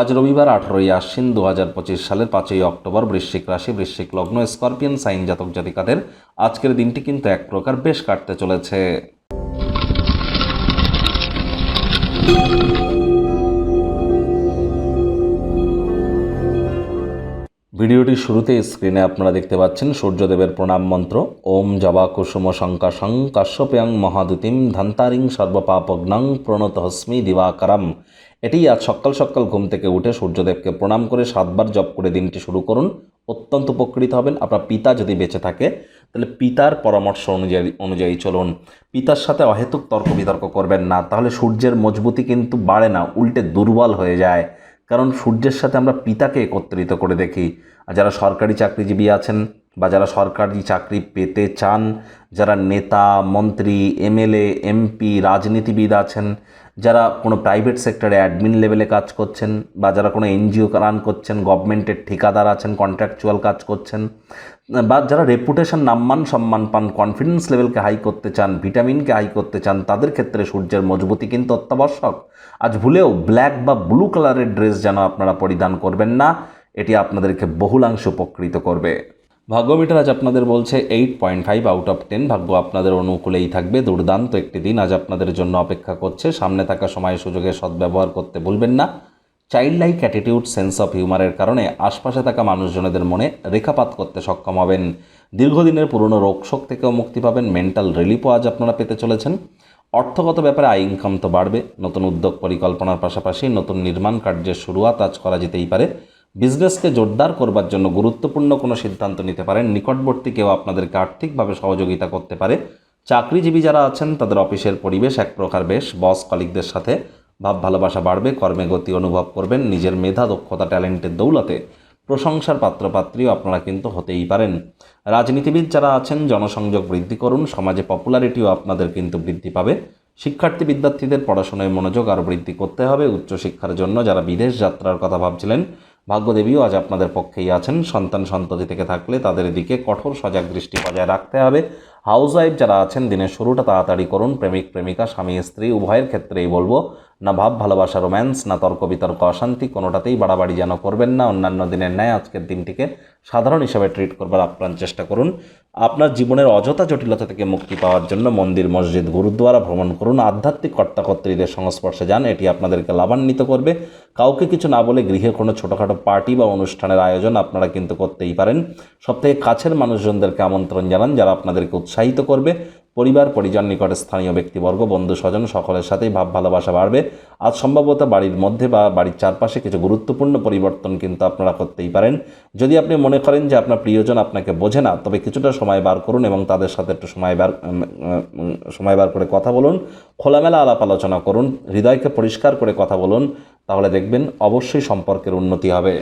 আজ রবিবার আঠারোই আশ্বিন দু হাজার পঁচিশ সালের পাঁচই অক্টোবর বৃশ্চিক রাশি, বৃশ্চিক লগ্ন, স্করপিয়ন, সাইন জাতক জাতিকাদের আজকের দিনটি কিন্তু এক প্রকার বেশ কাটতে চলেছে। ভিডিওটির শুরুতে স্ক্রিনে আপনারা দেখতে পাচ্ছেন সূর্যদেবের প্রণাম মন্ত্র। ওম জবা কুসুম শঙ্কাশং কাশ্যপেয়ং মহাদুতিম ধন্তারিং সর্বপাপগ্নং প্রণত হস্মি দিবাকরম। এটি আজ সকাল সকাল ঘুম থেকে উঠে সূর্যদেবকে প্রণাম করে সাতবার জপ করে দিনটি শুরু করুন। অত্যন্ত উপকৃত হবেন। আপনার পিতা যদি বেঁচে থাকে, তাহলে পিতার পরামর্শ অনুযায়ী অনুযায়ী চলুন। পিতার সাথে অহেতুক তর্ক বিতর্ক করবেন না। তাহলে সূর্যের মজবুতি কিন্তু বাড়ে না, উল্টে দুর্বল হয়ে যায়। কারণ সূর্যের সাথে আমরা পিতাকে একত্রিত করে দেখি। আর যারা সরকারি চাকরিজীবী আছেন বা যারা সরকারি চাকরি পেতে চান, যারা নেতা, মন্ত্রী, এমএলএ, এমপি, রাজনীতিবিদ আছেন, যারা কোনো প্রাইভেট সেক্টরে অ্যাডমিন লেভেলে কাজ করছেন বা যারা কোনো এনজিও রান করছেন গভর্নমেন্টের ঠিকাদার আছেন কন্ট্রাকচুয়াল কাজ করছেন, বা যারা রেপুটেশন নাম্মান সম্মান পান কনফিডেন্স লেভেলকে হাই করতে চান ভিটামিনকে হাই করতে চান, তাদের ক্ষেত্রে সূর্যের মজবুতি কিন্তু অত্যাবশ্যক। আজ ভুলেও ব্ল্যাক বা ব্লু কালারের ড্রেস যেন আপনারা পরিধান করবেন না, এটি আপনাদেরকে বহুলাংশে উপকৃত করবে। ভাগ্যমিটার আজ আপনাদের বলছে eight point five out of ten ভাগ্য আপনাদের অনুকূলেই থাকবে, দুর্দান্ত একটি দিন। আজ আপনাদের জন্য অপেক্ষা করছে। সামনে থাকা সময় সুযোগের সদ্ব্যবহার করতে ভুলবেন না। Child like attitude sense of হিউমারের কারণে আশপাশে থাকা মানুষজনেদের মনে রেখাপাত করতে সক্ষম হবেন। দীর্ঘদিনের পুরনো রোগশোক থেকেও মুক্তি পাবেন। মেন্টাল রিলিফও আজ আপনারা পেতে চলেছেন। অর্থগত ব্যাপারে আয় ইনকাম তো বাড়বে। নতুন উদ্যোগ পরিকল্পনার পাশাপাশি নতুন নির্মাণ কার্যের শুরুয়াত আজ করা যেতেই পারে। বিজনেসকে জোরদার করবার জন্য গুরুত্বপূর্ণ কোনো সিদ্ধান্ত নিতে পারেন, নিকটবর্তী কেউ আপনাদেরকে আর্থিকভাবে সহযোগিতা করতে পারে। চাকরিজীবী যারা আছেন, তাদের অফিসের পরিবেশ এক প্রকার বেশ। বস কলিকদের সাথে ভাব ভালোবাসা বাড়বে, কর্মে গতি অনুভব করবেন, নিজের মেধা, দক্ষতা, ট্যালেন্টের দৌলতে প্রশংসার পাত্রপাত্রীও আপনারা কিন্তু হতেই পারেন। রাজনীতিবিদ যারা আছেন, জনসংযোগ বৃদ্ধি করুন, সমাজে পপুলারিটিও আপনাদের কিন্তু বৃদ্ধি পাবে। শিক্ষার্থী বিদ্যার্থীদের পড়াশোনায় মনোযোগ আরও বৃদ্ধি করতে হবে। উচ্চশিক্ষার জন্য যারা বিদেশ যাত্রার কথা ভাবছিলেন ভাগ্যদেবীও আজ আপনাদের পক্ষেই আছেন। সন্তান সন্ততি থেকে থাকলে তাদের দিকে কঠোর সজাগ দৃষ্টি বজায় রাখতে হবে। হাউস ওয়াইফ যারা আছেন, দিনের শুরুটা তাড়াতাড়ি করুন। প্রেমিক, প্রেমিকা, স্বামী, স্ত্রী, উভয়ের ক্ষেত্রেই বলব না ভাব, ভালোবাসা, রোম্যান্স, না তর্ক, বিতর্ক, অশান্তি, কোনোটাতেই বাড়াবাড়ি যেন করবেন না। অন্যান্য দিনের ন্যায় আজকের দিনটিকে সাধারণ হিসাবে ট্রিট করবার আপ্রাণ চেষ্টা করুন। আপনার জীবনের অযথা জটিলতা থেকে মুক্তি পাওয়ার জন্য মন্দির, মসজিদ গুরুদ্বারা ভ্রমণ করুন। আধ্যাত্মিক কর্তাকর্ত্রীদের সংস্পর্শে যান, এটি আপনাদেরকে লাভান্বিত করবে। কাউকে কিছু না বলে গৃহে কোনো ছোটোখাটো পার্টি বা অনুষ্ঠানের আয়োজন আপনারা কিন্তু করতেই পারেন। সবথেকে কাছের মানুষজনদেরকে আমন্ত্রণ জানান, যারা আপনাদেরকে উৎসাহিত করবে। পরিবার, পরিজন নিকট স্থানীয় ব্যক্তিবর্গ, বন্ধু, স্বজন সকলের সাথেই ভাব, ভালোবাসা বাড়বে। আজ সম্ভবত বাড়ির মধ্যে বা বাড়ির চারপাশে কিছু গুরুত্বপূর্ণ পরিবর্তন কিন্তু আপনারা করতেই পারেন। যদি আপনি মনে করেন যে আপনার প্রিয়জন আপনাকে বোঝে না, তবে কিছুটা সময় বার করুন এবং তাদের সাথে একটু সময় বার সময় বার করে কথা বলুন, খোলামেলা আলাপ আলোচনা করুন, হৃদয়কে পরিষ্কার করে কথা বলুন, তাহলে দেখবেন অবশ্যই সম্পর্কের উন্নতি হবে।